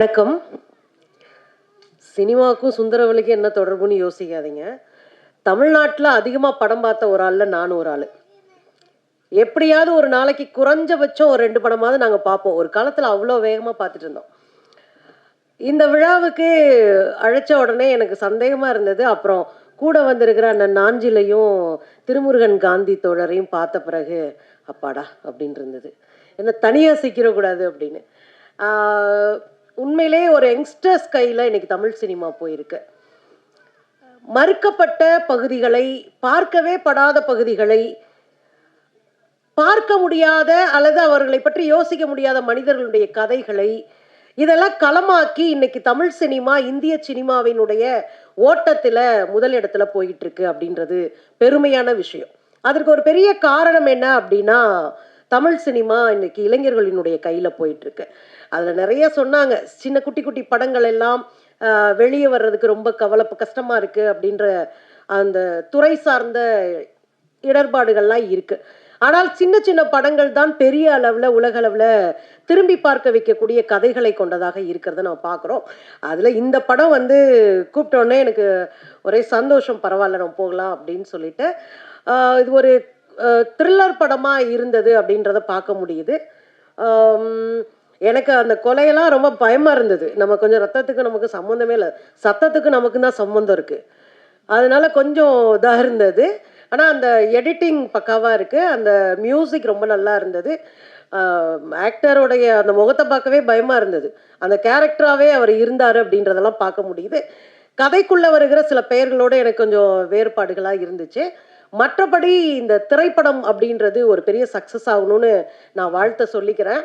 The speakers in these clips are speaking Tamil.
வணக்கம். சினிமாவுக்கும் சுந்தரவலிக்கும் என்ன தொடர்புன்னு யோசிக்காதீங்க. தமிழ்நாட்டில் அதிகமாக படம் பார்த்த ஒரு ஆளில் நானும் ஒரு ஆள். எப்படியாவது ஒரு நாளைக்கு குறைஞ்சபட்சம் ஒரு ரெண்டு படமாவது நாங்கள் பார்ப்போம். ஒரு காலத்தில் அவ்வளோ வேகமாக பார்த்துட்டு இருந்தோம். இந்த விழாவுக்கு அழைச்ச உடனே எனக்கு சந்தேகமாக இருந்தது. அப்புறம் கூட வந்திருக்கிற அந்த நாஞ்சிலையும் திருமுருகன் காந்தி தோழரையும் பார்த்த பிறகு அப்பாடா அப்படின்னு இருந்தது. என்ன தனியாக சிக்கிடக்கூடாது அப்படின்னு. உண்மையிலே ஒரு யங்ஸ்டர்ஸ் கையில் இன்னைக்கு தமிழ் சினிமா போயிருக்கு. மறுக்கப்பட்ட பகுதிகளை பார்க்கவே படாத பகுதிகளை பார்க்க முடியாத அல்லது அவர்களை பற்றி யோசிக்க முடியாத மனிதர்களுடைய கதைகளை இதெல்லாம் களமாக்கி இன்னைக்கு தமிழ் சினிமா இந்திய சினிமாவினுடைய ஓட்டத்தில் முதல் இடத்துல போயிட்டு இருக்கு அப்படின்றது பெருமையான விஷயம். அதற்கு ஒரு பெரிய காரணம் என்ன அப்படின்னா தமிழ் சினிமா இன்னைக்கு இளைஞர்களினுடைய கையில போயிட்டு இருக்கு அதில் நிறைய சொன்னாங்க. சின்ன குட்டி குட்டி படங்கள் எல்லாம் வெளியே வர்றதுக்கு ரொம்ப கவலை கஷ்டமாக இருக்குது அப்படின்ற அந்த துறை சார்ந்த இடர்பாடுகள்லாம் இருக்குது ஆனால் சின்ன சின்ன படங்கள் தான் பெரிய அளவில் உலக அளவில் திரும்பி பார்க்க வைக்கக்கூடிய கதைகளை கொண்டதாக இருக்கிறத நம்ம பார்க்குறோம் அதில் இந்த படம் வந்து கூப்பிட்டோன்னே எனக்கு ஒரே சந்தோஷம் பரவாயில்ல நம்ம போகலாம் அப்படின்னு சொல்லிட்டு இது ஒரு த்ரில்லர் படமாக இருந்தது அப்படின்றத பார்க்க முடியுது. எனக்கு அந்த கொலையெல்லாம் ரொம்ப பயமாக இருந்தது. நம்ம கொஞ்சம் ரத்தத்துக்கு நமக்கு சம்மந்தமே இல்லை. சத்தத்துக்கு நமக்கு தான் சம்மந்தம் இருக்குது அதனால கொஞ்சம் இதாக இருந்தது. ஆனால் அந்த எடிட்டிங் பக்காவாக இருக்குது அந்த மியூசிக் ரொம்ப நல்லா இருந்தது. ஆக்டருடைய அந்த முகத்தை பார்க்கவே பயமாக இருந்தது. அந்த கேரக்டராகவே அவர் இருந்தார் அப்படின்றதெல்லாம் பார்க்க முடியுது. கதைக்குள்ளே வருகிற சில பெயர்களோட எனக்கு கொஞ்சம் வேறுபாடுகளாக இருந்துச்சு. மற்றபடி இந்த திரைப்படம் அப்படின்றது ஒரு பெரிய சக்ஸஸ் ஆகணும்னு நான் வாழ்த்த சொல்லிக்கிறேன்.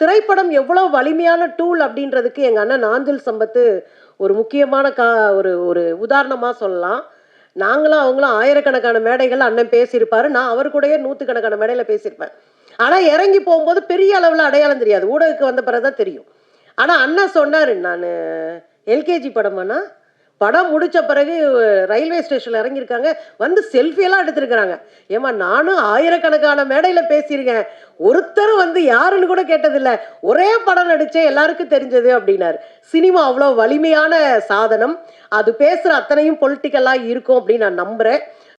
திரைப்படம் எவ்வளோ வலிமையான டூல் அப்படின்றதுக்கு எங்கள் அண்ணன் நாஞ்சில் சம்பத்து ஒரு முக்கியமான கா ஒரு ஒரு உதாரணமாக சொல்லலாம். நாங்களும் அவங்களும் ஆயிரக்கணக்கான மேடைகள் அண்ணன் பேசியிருப்பாரு. நான் அவர் கூடயே நூற்றுக்கணக்கான மேடையில் பேசியிருப்பேன். ஆனால் இறங்கி போகும்போது பெரிய அளவில் அடையாளம் தெரியாது. ஊடகத்துக்கு வந்த பிறகு தான் தெரியும். ஆனால் அண்ணன் சொன்னார் நான் எல்கேஜி படமாண்ணா? படம் முடித்த பிறகு ரயில்வே ஸ்டேஷனில் இறங்கியிருக்காங்க. வந்து செல்ஃபியெல்லாம் எடுத்திருக்கிறாங்க. ஏமா நானும் ஆயிரக்கணக்கான மேடையில் பேசியிருக்கேன். ஒருத்தரும் வந்து யாருன்னு கூட கேட்டதில்லை. ஒரே படம் நடித்தே எல்லாருக்கும் தெரிஞ்சது அப்படின்னாரு. சினிமா அவ்வளோ வலிமையான சாதனம். அது பேசுகிற அத்தனையும் பொலிட்டிக்கலாக இருக்கும் அப்படின்னு நான் நம்புகிறேன்